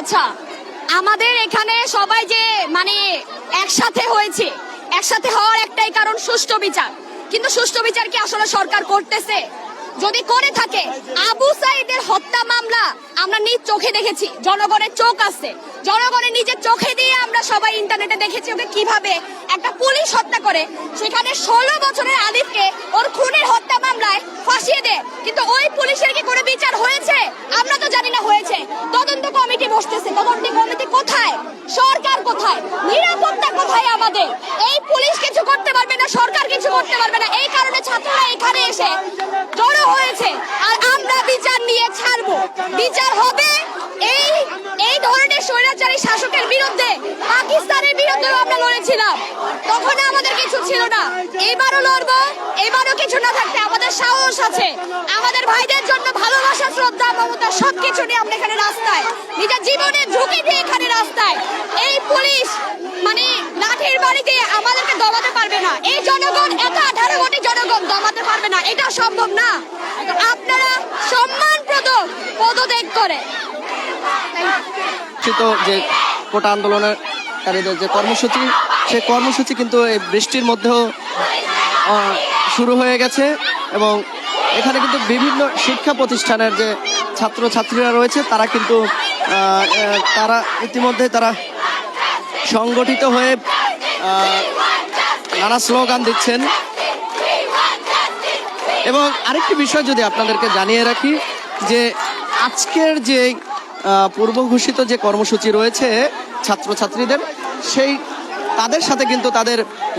আচ্ছা আমাদের এখানে সবাই যে মানে একসাথে হয়েছে, একসাথে হওয়ার একটাই কারণ সুষ্ঠু বিচার। কিন্তু সুষ্ঠু বিচার কি আসলে সরকার করতেছে? যদি করে থাকে, আবু সাইদের হত্যা মামলা আমরা নিজ চোখে দেখেছি, জনগণের চোখ আছে। জনগণের নিজের চোখে দিয়ে আমরা সবাই ইন্টারনেটে দেখেছি ওকে কীভাবে একটা পুলিশ হত্যা করে। সেখানে ষোলো বছরের আলিফকে ওর খুনের হত্যা মামলায় ফাঁসিয়ে দেয় কিন্তু ওই পুলিশের কি কোনো বিচার হয়েছে আমরা তো জানি না হয়েছে তদন্ত কমিটি বসতেছে, তদন্ত কমিটি কোথায়? সরকার কোথায়? নিরাপত্তা কোথায় আমাদের? এই পুলিশ কিছু করতে পারবে না, সরকার কিছু করতে পারবে না। এই কারণে ছাত্ররা এখানে এসে জড়ো হয়েছে। আর আমরা বিচার নিয়ে ছাড়বো। বিচার হবে এই এই ধরনের স্বৈরাচারী শাসকের বিরুদ্ধে। পাকিস্তানের বিরুদ্ধেও আমরা লড়েছিলাম। তখন আমাদের কিছু ছিল না। এবারও লড়বো, এবারও কিছু না থাকতে আমাদের সাহস আছে। আমাদের ভাইদের জন্য ভালোবাসা, শ্রদ্ধা, মমতা, সবকিছু নিয়ে আমরা এখানে নিজের জীবনের ঝুঁকি দিয়ে এখানে রাস্তায়। এই পুলিশ মানে লাঠির বাড়িতে আমাদেরকে দমাতে পারবে না। এই জনগণ, এত আঠারো কোটি জনগণ দমাতে পারবে না। এটা সম্ভব না। আপনারা সম্মানপ্রদ পদত্যাগ করে যে কোটা আন্দোলনকারীদের যে কর্মসূচি সে কর্মসূচি কিন্তু এই বৃষ্টির মধ্যেও শুরু হয়ে গেছে এবং এখানে কিন্তু বিভিন্ন শিক্ষা প্রতিষ্ঠানের যে ছাত্র ছাত্রীরা রয়েছে, তারা কিন্তু তারা ইতিমধ্যে তারা সংগঠিত হয়ে নানা স্লোগান দিচ্ছেন। এবং আরেকটি বিষয় যদি আপনাদেরকে জানিয়ে রাখি, যে আজকের যে পূর্ব ঘোষিত যে কর্মসূচি রয়েছে ছাত্রছাত্রীদের, সেই তাদের সাথে কিন্তু তাদের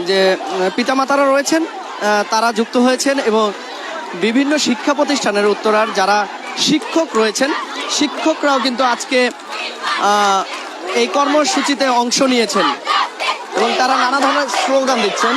যে পিতামাতারা রয়েছেন তারা যুক্ত হয়েছেন এবং বিভিন্ন শিক্ষা প্রতিষ্ঠানের উত্তরার যারা শিক্ষক রয়েছেন শিক্ষকরাও কিন্তু আজকে এই কর্মসূচিতে অংশ নিয়েছেন। এবং তারা নানা ধরনের স্লোগান দিচ্ছেন।